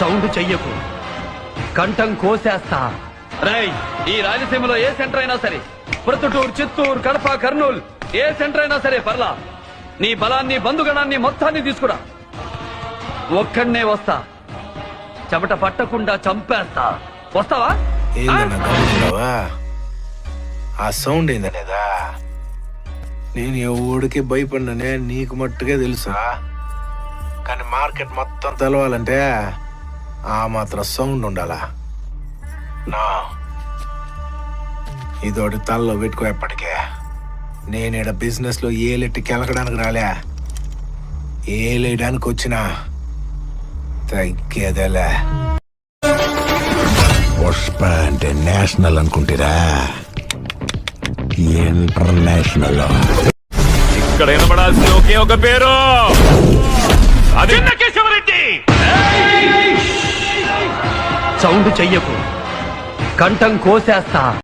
Sound చెయ్యకు. కంఠం కోసేస్తా. రై ఈ రాయలసీమలో ఏ సెంటర్ అయినా సరే ప్రొద్దుటూరు చిత్తూరు కడప కర్నూలు ఏ సెంటర్ అయినా సరే పర్లా. నీ బలాన్ని బంధుగణాన్ని మొత్తాన్ని తీసుకురా. ఒక్కడనే వస్తా. చెమట పట్టకుండా చంపేస్తా. వస్తావా? ఆ సౌండ్ ఏందనేదా? నేను ఎవడికి భయపడిననే నీకు మట్టుకే తెలుసా? కానీ మార్కెట్ మొత్తం తెలవాలంటే ఆ మాత్రం సౌండ్ ఉండాలా? నా. ఇదోటి తలలో పెట్టుకో ఎప్పటికే నేనేడ బిజినెస్లో ఏలెట్టి కెలకడానికి రాలే. ఏలేయడానికి వచ్చినా తగ్గేదేలే. పుష్ప అంటే నేషనల్ అనుకుంటారా? ఇంటర్నేషనల్ ఇక్కడ వినబడాల్సిన ఒకే ఒక పేరు. సౌండ్ చెయ్యకు. కంఠం కోసేస్తా.